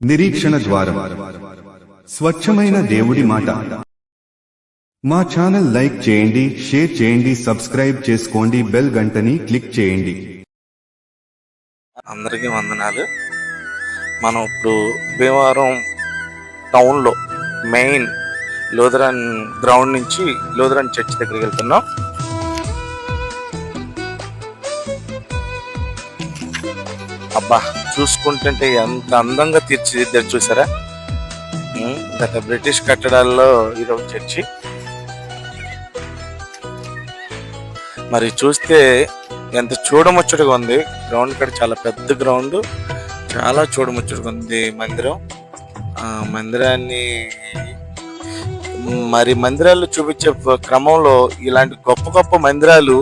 నిరీక్షణ ద్వారం. స్వచ్ఛమైన దేవుడి మాట. మా ఛానల్ లైక్ చేయండి షేర్ చేయండి సబ్స్క్రైబ్ చేసుకోండి బెల్ గంటని క్లిక్ చేయండి. అందరికీ వందనాలు. మనం ఇప్పుడు భీమవరం టౌన్లో మెయిన్ లూథరన్ గ్రౌండ్ నుంచి లూథరన్ చర్చ్ దగ్గరికి వెళ్తున్నాం. అబ్బా! చూసుకుంటుంటే ఎంత అందంగా తీర్చిదిద్దారు చూసారా? గత బ్రిటిష్ కట్టడాల్లో ఇది ఒక చర్చి. మరి చూస్తే ఎంత చూడముచ్చటగా ఉంది. గ్రౌండ్ కూడా చాలా పెద్ద గ్రౌండ్ చాలా చూడముచ్చటగా ఉంది మందిరం. ఆ మందిరాన్ని మరి మందిరాలు చూపించే క్రమంలో ఇలాంటి గొప్ప గొప్ప మందిరాలు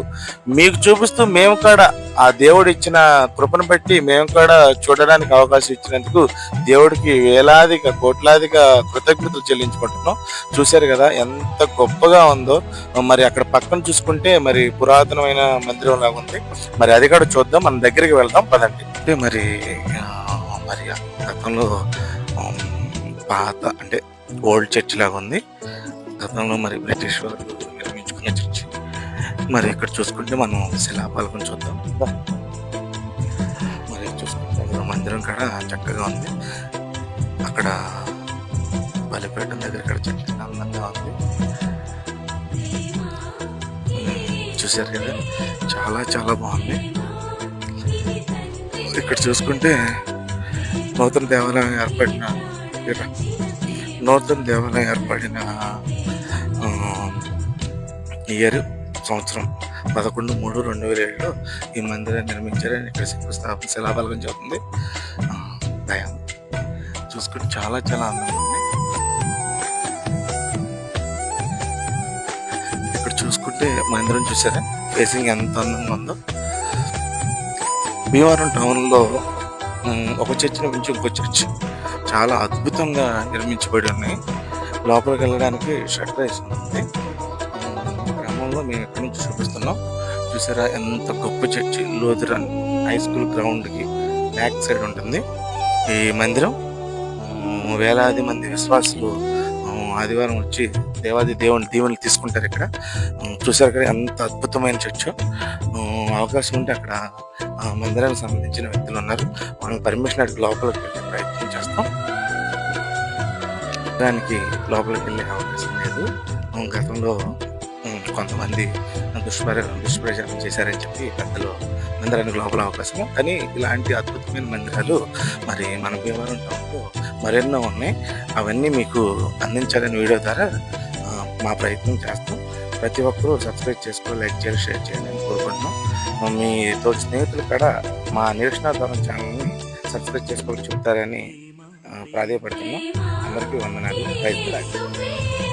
మీకు చూపిస్తూ మేము కూడా ఆ దేవుడు ఇచ్చిన కృపను బట్టి మేము కూడా చూడడానికి అవకాశం ఇచ్చినందుకు దేవుడికి వేలాదిగా కోట్లాదిగా కృతజ్ఞతలు చెల్లించుకుంటున్నాం. చూశారు కదా ఎంత గొప్పగా ఉందో. మరి అక్కడ పక్కన చూసుకుంటే మరి పురాతనమైన మందిరం లాగా ఉంది. మరి అది కూడా చూద్దాం మన దగ్గరికి వెళ్దాం పదండి. అంటే మరి మరి గతంలో పాత అంటే ఓల్డ్ చర్చ్ లాగా ఉంది. గతంలో మరి బ్రిటిష్ వారు నిర్మించుకున్న చర్చి. మరి ఇక్కడ చూసుకుంటే మనం శిలాపాలకం చూద్దాం. మరి చూసుకుంటే ఇక్కడ మందిరం కూడా చక్కగా ఉంది. అక్కడ బలిపేటం దగ్గర ఇక్కడ చక్కగా అందంగా ఉంది. చూశారు కదా? చాలా చాలా బాగుంది. ఇక్కడ చూసుకుంటే నూతన దేవాలయం ఏర్పడిన ఇక్కడ నూతన దేవాలయం ఏర్పడిన ఇయర్ సంవత్సరం. పదకొండు మూడు రెండు వేల ఏడులో ఈ మందిరాన్ని నిర్మించారని ఇక్కడ శంకుస్థాపన శిలాఫలకం చెబుతుంది. దయం. చూసుకుంటే చాలా చాలా అందంగా ఉంది. ఇక్కడ చూసుకుంటే మందిరం చూసారా? ఫేసింగ్ ఎంత అందంగా ఉందో. భీమవరం టౌన్లో ఒక చర్చి నుంచి ఇంకో చర్చి చాలా అద్భుతంగా నిర్మించబడి ఉన్నాయి. లోపలికి వెళ్ళడానికి షట్టర్ వేసి ఉంది రూపంలో మేము ఇక్కడ నుంచి చూపిస్తున్నాం? చూసారా ఎంత గొప్ప చర్చి. లోతురన్ హై స్కూల్ గ్రౌండ్కి బ్యాక్ సైడ్ ఉంటుంది. ఈ మందిరం వేలాది మంది విశ్వాసులు ఆదివారం వచ్చి దేవాది దేవుని దీవెనలు తీసుకుంటారు ఇక్కడ. చూసారు కదా ఎంత అద్భుతమైన చర్చ్. అవకాశం ఉంటే అక్కడ ఆ మందిరానికి సంబంధించిన వ్యక్తులు ఉన్నారు. మనం పర్మిషన్ అడిగి లోపలికి వెళ్ళే ప్రయత్నం చేస్తాం. దానికి లోపలికి వెళ్ళే అవకాశం లేదు. గతంలో కొంతమంది దుష్ప్ర దుష్ప్రచారం చేశారని చెప్పి పెద్దలు మందిరానికి లోపల అవకాశం కానీ ఇలాంటి అద్భుతమైన మందిరాలు మరి మన భీమవరం టౌన్లో మరెన్నో ఉన్నాయి. అవన్నీ మీకు అందించాలని వీడియో ద్వారా మా ప్రయత్నం చేస్తాం. ప్రతి ఒక్కరూ సబ్స్క్రైబ్ చేసుకోవాలి లైక్ చేయాలి షేర్ చేయాలి అని కోరుకుంటున్నాం. మీ తోటి స్నేహితులు కూడా మా నిరీక్షణాధారం ఛానల్ని సబ్స్క్రైబ్ చేసుకోవాలి చెప్తారని ప్రాధాయపడుతున్నాం. అందరికీ వందనాలు. ప్రయత్నం